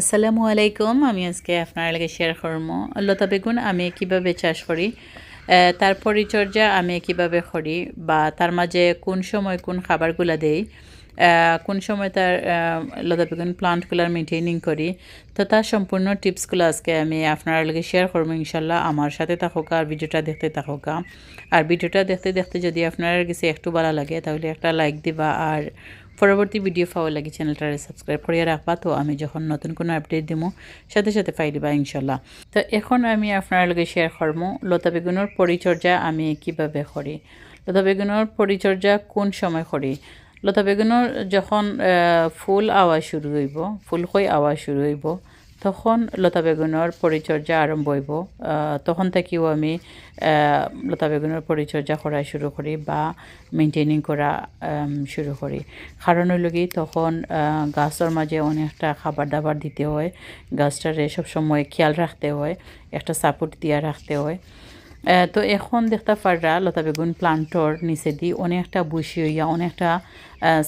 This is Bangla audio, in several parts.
আসসালামু আলাইকুম। আমি আজকে আপনার লাগে শেয়ার করব। লতা বেগুন আমি কীভাবে চাষ করি তার পরিচর্যা আমি কীভাবে করি, বা তার মাঝে কোন সময় কোন খাবারগুলা দেই কোন সময় তার লতা বেগুন প্লান্টগুলার মেনটেনিং করি, তো তার সম্পূর্ণ টিপসগুলো আজকে আমি আপনার লগে শেয়ার করব ইনশাল্লাহ। আমার সাথে থাকুক আর ভিডিওটা দেখতে থাকুক। আর ভিডিওটা দেখতে দেখতে যদি আপনার কাছে একটু ভালো লাগে, তাহলে একটা লাইক দিবা আর পরবর্তী ভিডিও পাওয়ার লাগে চ্যানেলটারে সাবস্ক্রাইব করিয়া রাখবা। তো আমি যখন নতুন কোনো আপডেট দিব সাথে সাথে পাই দিবা ইনশাল্লাহ তো এখন আমি আপনার লগে শেয়ার করব লতা বেগুনের পরিচর্যা আমি কীভাবে করি, লতা বেগুনের পরিচর্যা কোন সময় করি। লতা বেগুনের যখন ফুল আওয়া শুরু হইব, ফুল হয়ে আওয়া শুরু হইব তখন লতা বেগুনের পরিচর্যা আরম্ভ হইব। তখন থেকেও আমি লতা বেগুনের পরিচর্যা করা শুরু করি বা মেনটেনিং করা শুরু করি। কারণ হইল কি, তখন গাছের মাঝে অনেকটা খাবার দাবার দিতে হয়। গাছটারে সবসময় খেয়াল রাখতে হয়, একটা সাপোর্ট দিয়া রাখতে হয়। তো এখন দেখতে পাররা, লতা বেগুন প্লান্টর নিচে দি অনেকটা বসি হইয়া অনেকটা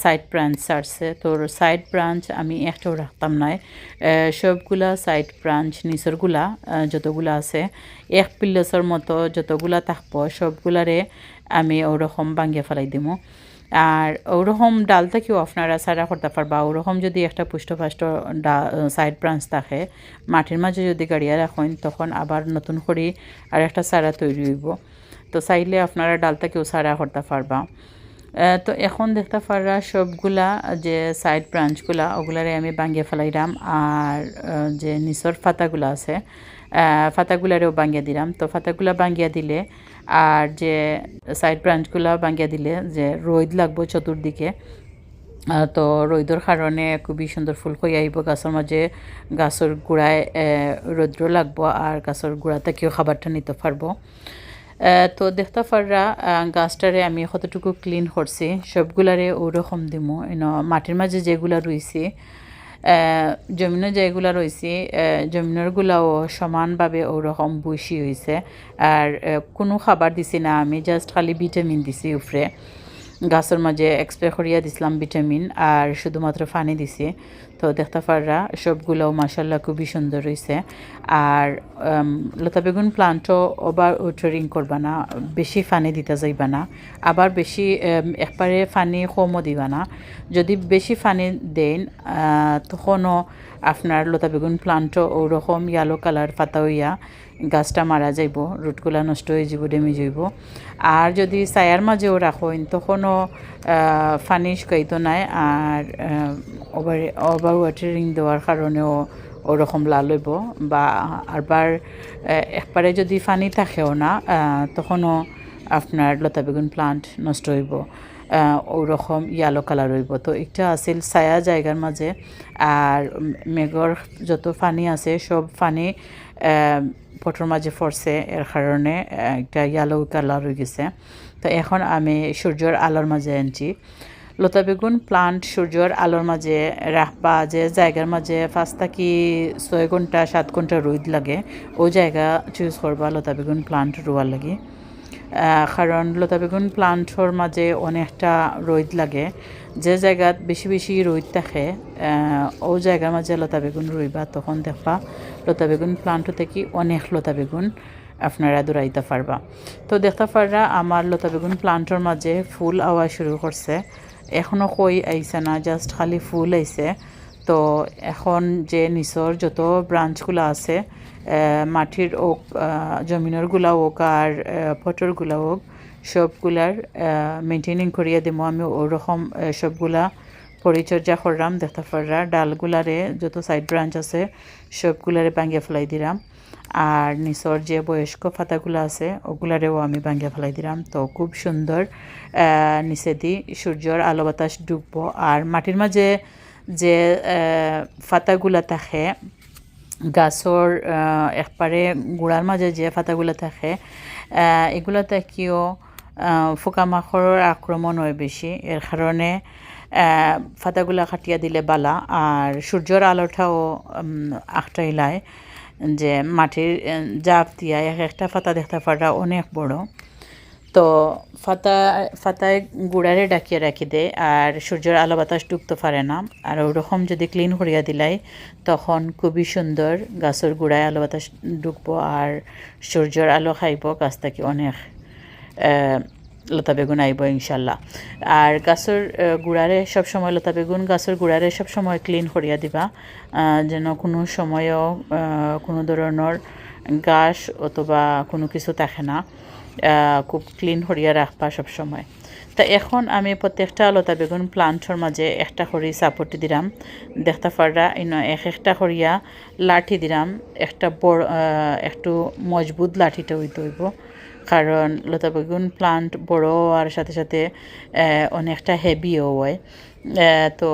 সাইড ব্রাঞ্চ আসছে তো সাইড ব্রাঞ্চ আমি একটাও রাখতাম নাই। সবগুলা সাইড ব্রাঞ্চ নিচরগুলা যতগুলো আছে, এক পিল্লসের মতো যতগুলা থাকব, সবগুলারে আমি ওরকম ভাঙিয়ে ফেলাই দিমু। আর ওরকম ডাল থেকেও আপনারা সারা করতে পারবা। ওরকম যদি একটা পুষ্টফাষ্ট ডা সাইড ব্রাঞ্চ থাকে মাটির মাঝে যদি গাড়িয়া রাখেন তখন আবার নতুন করে আর একটা সারা তৈরি হইব। তো চাইলে আপনারা ডাল সারা করতে পারবা। তো এখন দেখতে পাররা সবগুলা যে সাইড ব্রাঞ্চগুলা ওগুলারে আমি ভাঙ্গিয়ে ফেলাইলাম। আর যে নিচর পাতাগুলা আছে আহ, পাতাগুলারেও ভাঙ্গিয়ে দিলাম। তো পাতাগুলা ভাঙ্গিয়ে দিলে আর যে সাইড ব্রাঞ্চগুলা ভাঙ্গিয়ে দিলে যে রোদ লাগবো চতুর্দিকে তো রোদর কারণে খুবই সুন্দর ফুল হয়ে আইব গাছের মাঝে গাছের গোড়ায় রৌদ্র লাগবো আর গাছের গোড়া থেকেও খাবারটা নিতে পারব। তো দেখতে পাররা গাছটারে আমি কতটুকু ক্লিন করছি, সবগুলারে ওরকম দিমু। মাটির মাঝে যেগুলা রইছে জমিনে যেগুলা রয়েছে জমিনেরগুলাও সমানভাবে ওরকম বসি হয়েছে আর কোনো খাবার দিছি না, আমি জাস্ট খালি ভিটামিন দিছি উপরে গাছের মাঝে এক্সপ্রে করিয়া দিছিলাম ভিটামিন আর শুধুমাত্র পানি দিছি। তো দেখতে পাররা সবগুলোও মাসাল্লাহ খুবই সুন্দর হয়েছে আর লতা বেগুন প্লান্টও ওভার ওটারিং করবা না, বেশি ফানি দিতে যাইবা না। আবার বেশি একবারে ফানি কমও দিবা না। যদি বেশি ফানি দেন তখনও আপনার লতা বেগুন প্লান্টও ওরকম ইয়ালো কালার ফাতা হইয়া গাছটা মারা যাইব রুটগুলা নষ্ট হয়ে যাব ডেমেজ হইব আর যদি ছায়ার মাঝেও রাখো তখনও ফানি শুকাইতো নাই। আর ওভার ওভার ওয়াটারিং দেওয়ার কারণেও ওরকম লাল হইব বা আহ, একবারে যদি পানি থাকেও না তখনও আপনার লতা বেগুন প্লান্ট নষ্ট হইব ওরকম ইয়ালো কালার হইব তো এটা আছিল ছায়া জায়গার মাঝে আর মেঘর যত ফানি আছে সব পানি ফটোর মাঝে ফরছে এর কারণে একটা ইয়ালো কালার হয়ে গেছে। তো এখন আমি সূর্যর আলোর মাঝে আনছি। লতা বেগুন প্লান্ট সূর্যর আলোর মাঝে রাখবা যে জায়গার মাঝে পাঁচ থাকি ছয় ঘণ্টা সাত ঘণ্টা রোদ লাগে, ও জায়গা চুজ করবা লতা বেগুন প্লান্ট রোয়ার লাগে। কারণ লতা বেগুন প্লান্টর মাঝে অনেকটা রোদ লাগে। যে জায়গাত বেশি বেশি রোদ থাকে ও জায়গার মাঝে লতা বেগুন রইবা, তখন দেখবা লতা বেগুন প্লান্ট থেকে অনেক লতা বেগুন আপনারা দৌড়াইতে পারবা। তো দেখতে পাররা আমার লতা বেগুন প্লান্টর মাঝে ফুল আওয়া শুরু করছে। এখনও কই আইছে না, জাস্ট খালি ফুল আইছে। তো এখন যে নিচর যত ব্রাঞ্চগুলো আছে মাটির ওক জমিনেরগুলা হোক আর ফটরগুলা হোক সবগুলার মেনটেনিং করিয়া দিব আমি ওরকম সবগুলা পরিচর্যা করলাম দেখতে পাররা ডালগুলারে যত সাইড ব্রাঞ্চ আছে, সবগুলারে ভাঙ্গিয়ে ফেলাই দিলাম আর নিচর যে বয়স্ক পাতাগুলো আছে, ওগুলারেও আমি ভাঙ্গিয়ে ফেলাই দিলাম তো খুব সুন্দর নিচে দি সূর্যর আলো বাতাস ডুববো। আর মাটির মাঝে যে আহ, পাতাগুলা থাকে গাছর একবারে গোড়ার মাঝে যে পাতাগুলো থাকে আহ, এগুলো থেকেও পোকামাকড়ের আক্রমণ হয় বেশি এর কারণে পাতাগুলা কাটিয়া দিলে বালা আর সূর্যর আলোটাও আখটাইলায় যে মাটির জাপ দিয়া এক একটা পাতা দেখতে পারা অনেক বড়। তো ফাতা, ফাতায় গুড়ারে ডাকিয়ে রাখি দেয় আর সূর্যের আলো বাতাস ঢুকতে পারে না। আর ওরকম যদি ক্লিন করিয়া দিলাই, তখন খুবই সুন্দর গাছের গুড়ায় আলো বাতাস ঢুকবো আর সূর্যের আলো খাইব, গাছ অনেক লতা বেগুন আইব ইনশাল্লাহ। আর গাছের গুড়ারে সবসময়, লতা বেগুন গাছের গুড়ারে সবসময় ক্লিন করিয়া দিবা। যেন কোনো সময়ও কোনো ধরনের গাছ অথবা কোনো কিছু থাকে না। খুব ক্লিন করিয়া রাখবা সবসময় তা এখন আমি প্রত্যেকটা লতা বেগুন প্লান্টর মাঝে একটা করি সাপোর্টি দিলাম দেখতে পাররা ইন, এক একটা করিয়া লাঠি দিলাম একটা বড় একটু মজবুত লাঠিটা হইতে হইব কারণ লতা বেগুন প্লান্ট বড় হওয়ার সাথে সাথে অনেকটা হেভিও হয়। তো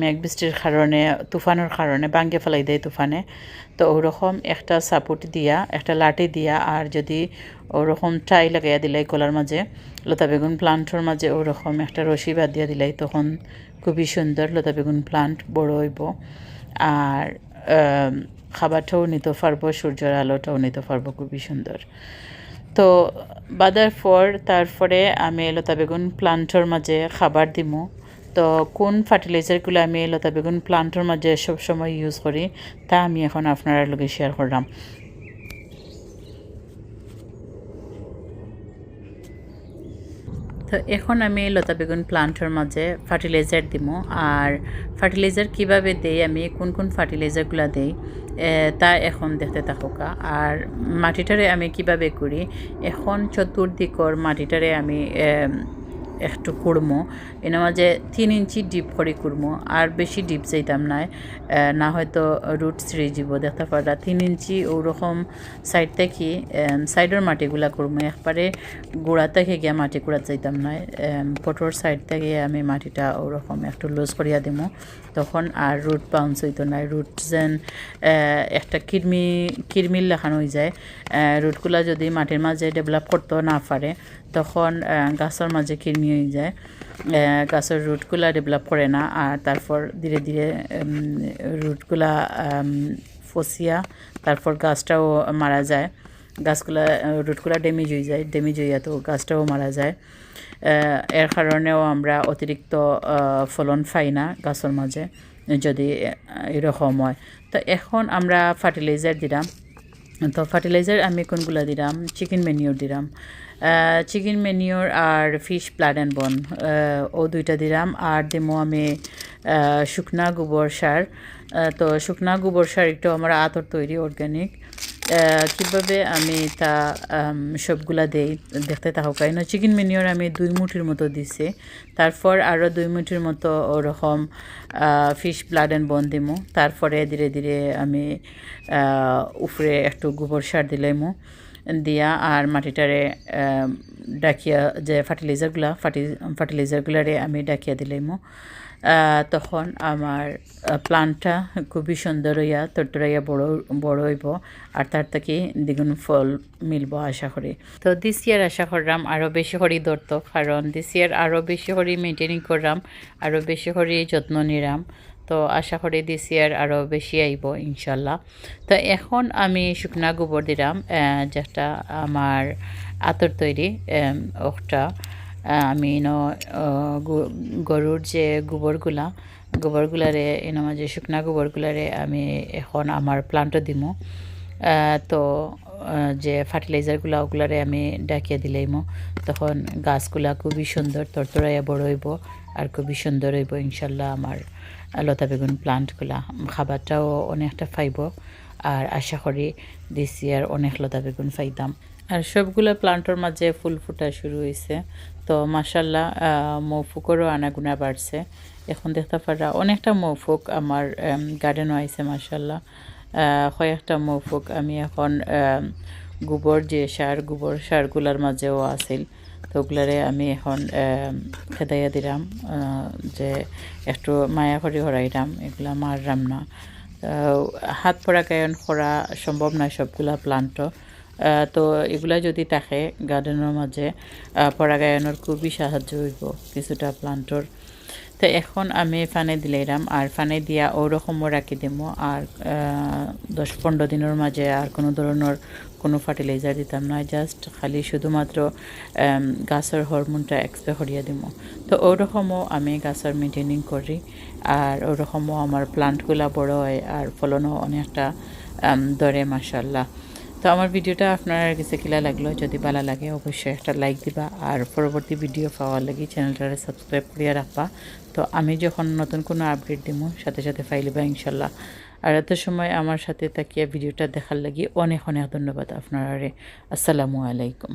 মেঘ বৃষ্টির কারণে, তুফানের কারণে বাঙ্গে ফেলাই দেয় তুফানে। তো ওরকম একটা সাপোর্ট দিয়া, একটা লাঠি দিয়া, আর যদি ওরকম টাই লাগাইয়া দিলাই গলার মাঝে, লতা বেগুন প্লান্টর মাঝে ওরকম একটা রশি বাদ দিয়া দিলাই তখন খুবই সুন্দর লতা বেগুন প্লান্ট বড় হইব। আর খাবারটাও নিতে পারব, সূর্যের আলোটাও নিতে পারব, খুবই সুন্দর। তো বাদার পর তারপরে আমি লতা বেগুন প্লান্টর মাঝে খাবার দিমু। তো কোন ফার্টিলাইজারগুলো আমি লতা বেগুন প্লান্টর মাঝে সবসময় ইউজ করি, তা আমি এখন আপনার লগে শেয়ার করলাম। তো এখন আমি লতা বেগুন প্লান্টের মাঝে ফার্টিলাইজার দিব আর ফার্টিলাইজার কীভাবে দেই? আমি কোন কোন ফার্টিলাইজারগুলো দেই তা এখন দেখতে থাকুকা। আর মাটিটারে আমি কীভাবে করি? এখন চতুর্দিকর মাটিটারে আমি একটু কুড়মো। এনে মাঝে তিন ইঞ্চি ডিপ করে কুড়মো, আর বেশি ডিপ চাইতাম নাই না হয়তো রুট ছিঁড়ে যাব দেখতে পারা তিন ইঞ্চি ওরকম সাইড থেকে সাইডের মাটিগুলা করব একবারে গোড়া থেকে গিয়া মাটি কুড়া চাইতাম নাই পটোর সাইড থেকে আমি মাটিটা ওরকম একটু লুজ করিয়া দিব তখন আর রুট বাউন্স হইতো না। রুট যেন একটা কিরমি কিরমির লেখানো হয়ে যায়। রুটগুলা যদি মাটির মাঝে ডেভেলপ করতেও না পারে তখন গাছের মাঝে কিরমি হয়ে যায় গাছের রুটগুলা ডেভেলপ করে না, আর তারপর ধীরে ধীরে রুটগুলা ফসিয়া, তারপর গাছটাও মারা যায়। গাছগুলা, রুটগুলা ড্যামেজ হয়ে যায় ড্যামেজ হইয়া তো গাছটাও মারা যায়। এর কারণেও আমরা অতিরিক্ত ফলন পাই না গাছের মাঝে, যদি এরকম হয়। তো এখন আমরা ফার্টিলাইজার দিলাম। তো ফার্টিলাইজার আমি কোনগুলো দিলাম চিকেন মেনিওর দিলাম চিকেন মেনিওর আর ফিশ প্লাড অ্যান্ড বন ও দুইটা দিলাম আর দেমো আমি শুকনা গোবর সার। তো শুকনা গোবর সার একটু আমার আতর তৈরি অর্গ্যানিক কীভাবে আমি তা সবগুলা দেই, দেখতে থাকুক না চিকেন মেনিওর আমি দুই মুঠির মতো দিছি। তারপর আরও দুই মুঠির মতো ওরকম ফিশ ব্লাড অ্যান্ড বন দিমু। তারপরে ধীরে ধীরে আমি উপরে একটু গোবর সার দিলাইমু দিয়া আর মাটিটারে ডাকিয়া যে ফার্টিলাইজারগুলা ফার্টি ফার্টিলাইজারগুলারে আমি ডাকিয়া দিলাইমু তখন আমার প্লান্টটা খুবই সুন্দর হইয়া তরতরাইয়া বড় বড় হইব আর তার থেকে দ্বিগুণ ফল মিলব আশা করি। তো দিস ইয়ার আশা করলাম আরও বেশি করে ধরত, কারণ দিস ইয়ার আরও বেশি করে মেনটেনিং করলাম আরও বেশি করে যত্ন নিলাম। তো আশা করি দিস ইয়ার আরও বেশি আইব ইনশাল্লাহ। তো এখন আমি শুকনা গোবর দিলাম যেটা আমার আতর তৈরি ওটা। আমি ন গরুর যে গোবরগুলা, গোবরগুলারে এন যে শুকনা গোবরগুলারে আমি এখন আমার প্লান্টও দিমো। তো যে ফার্টিলাইজারগুলা ওগুলারে আমি ডাকিয়ে দিলাইমো। তখন গাছগুলা খুবই সুন্দর তরতরাইয়া বড় হইব আর খুবই সুন্দর হইব, ইনশাল্লাহ আমার লতা বেগুন প্লান্টগুলা খাবারটাও অনেকটা পাইব। আর আশা করি দিস ইয়ার অনেক লতা বেগুন পাইতাম আর সবগুলা প্লান্টর মাঝে ফুল ফুটা শুরু হয়েছে তো মাসাল্লাহ মৌফুকেরও আনাগুনা বাড়ছে। এখন দেখতে পারা অনেকটা মৌফুক আমার গার্ডেনও আইছে মাসাল্লাহ কয়েকটা মৌফুক আমি এখন গোবর যে সার, গোবর সারগুলার মাঝেও আছিল। তো ওগুলারে আমি এখন খেদাইয়া দিলাম। যে একটু মায়া করে হরাইলাম, এগুলা মারলাম না। হাত পরাগায়ন করা সম্ভব নয় সবগুলা প্লান্টও তো এগুলা যদি থাকে গার্ডেনের মাঝে পরাগায়নের খুবই সাহায্য হইব, কিছুটা প্লান্টর তো এখন আমি ফানে দিলাইরাম আর ফানে দিয়া ওরকমও রাখি দিব আর দশ পনেরো দিনের মাঝে আর কোনো ধরনের কোনো ফার্টিলাইজার দিতাম না জাস্ট খালি শুধুমাত্র গাছের হরমোনটা এক্সপে করিয়া দিব তো ওরকমও আমি গাছের মেনটেনিং করি, আর ওরকমও আমার প্লান্টগুলা বড় হয়, আর ফলনও অনেকটা ধরে মাসাল্লাহ তো আমার ভিডিওটা আপনার কাছে কিলা লাগল? যদি ভালো লাগে, অবশ্যই একটা লাইক দিবা। আর পরবর্তী ভিডিও পাওয়ার লাগে চ্যানেলটারে সাবস্ক্রাইব করিয়া রাখবা। তো আমি যখন নতুন কোনো আপডেট দিব সাথে সাথে ফাইলিবা ইনশাল্লাহ। আর এত সময় আমার সাথে তাকিয়া ভিডিওটা দেখার লাগি অনেক অনেক ধন্যবাদ আপনারে আসসালামু আলাইকুম।